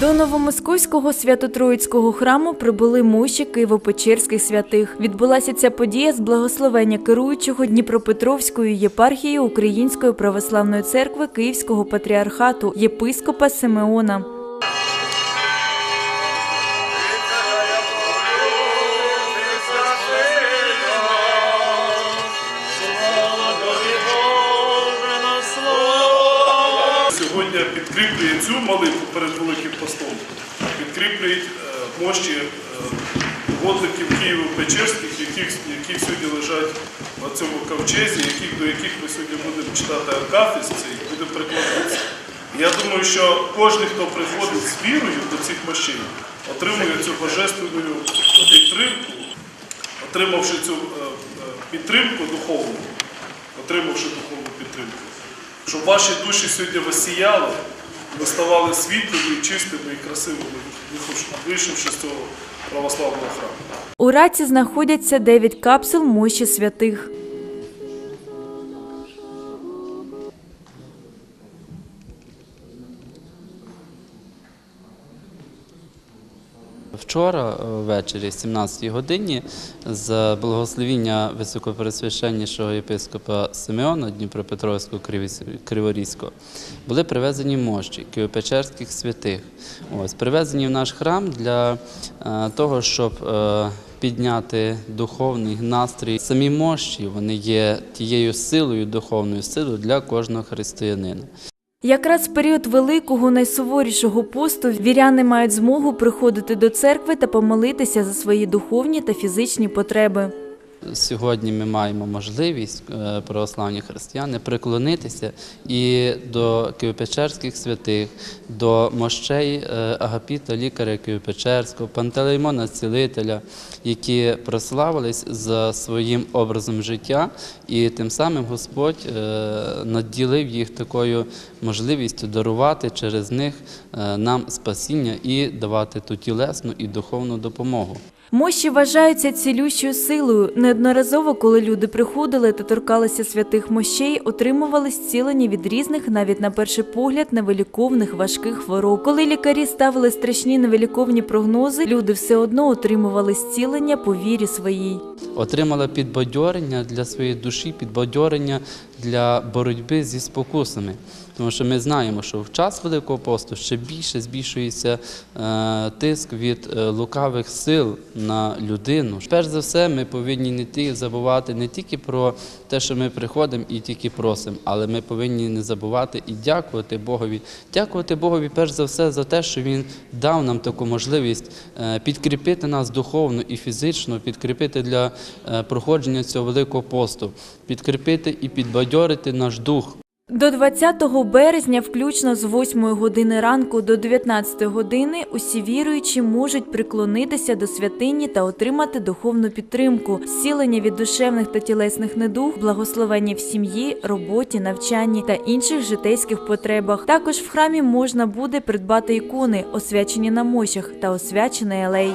До новомосковського свято-троїцького храму прибули мощі Києво-Печерських святих. Відбулася ця подія з благословення керуючого Дніпропетровською єпархією Української православної церкви Київського патріархату єпископа Симеона. Сьогодні підкріплює цю молитву перед Великим постом, підкріплюють е, мощі е, водників Києво-Печерських, яких, які сьогодні лежать на цьому ковчезі, яких, до яких ми сьогодні будемо читати Акафіс цей, будемо прикладатися. Я думаю, що кожен, хто приходить з вірою до цих мощей, отримує цю божественну підтримку, отримавши цю е, е, підтримку духовну, отримавши духовну підтримку, щоб ваші душі сьогодні висіяли, ви ставали світлими, чистими і красивими, вийшовши з цього православного храму. У раці знаходяться 9 капсул мощі святих. Вчора е, ввечері, 17-й годині, з благословіння високопресвященнішого єпископа Симеона Дніпропетровського Криворізького були привезені мощі Києво-Печерських святих. Ось привезені в наш храм для е, того, щоб е, підняти духовний настрій. Самі мощі вони є тією силою, духовною силою для кожного християнина. Якраз в період великого найсуворішого посту віряни мають змогу приходити до церкви та помолитися за свої духовні та фізичні потреби. Сьогодні ми маємо можливість е, православні християни приклонитися і до Києво-Печерських святих, до мощей е, Агапіта, лікаря Києво-Печерського, Пантелеймона Цілителя, які прославились за своїм образом життя, і тим самим Господь е, наділив їх такою можливістю дарувати через них нам спасіння і давати ту тілесну і духовну допомогу. Мощі вважаються цілющою силою. Неодноразово, коли люди приходили та торкалися святих мощей, отримували зцілення від різних, навіть на перший погляд, невиліковних важких хвороб. Коли лікарі ставили страшні невиліковні прогнози, люди все одно отримували зцілення по вірі своїй. отримала підбадьорення для своєї душі, підбадьорення для боротьби зі спокусами. Тому що ми знаємо, що в час Великого посту ще більше збільшується е, тиск від е, лукавих сил на людину. Перш за все, ми повинні не забувати не тільки про те, що ми приходимо і тільки просимо, але ми повинні не забувати і дякувати Богові. Дякувати Богові перш за все за те, що Він дав нам таку можливість е, підкріпити нас духовно і фізично, підкріпити для проходження цього великого посту, підкріпити і підбадьорити наш дух. До 20 березня, включно з 8 години ранку до 19 години, усі віруючі можуть приклонитися до святині та отримати духовну підтримку, зцілення від душевних та тілесних недуг, благословення в сім'ї, роботі, навчанні та інших житейських потребах. Також в храмі можна буде придбати ікони, освячені на мощах та освячений алей.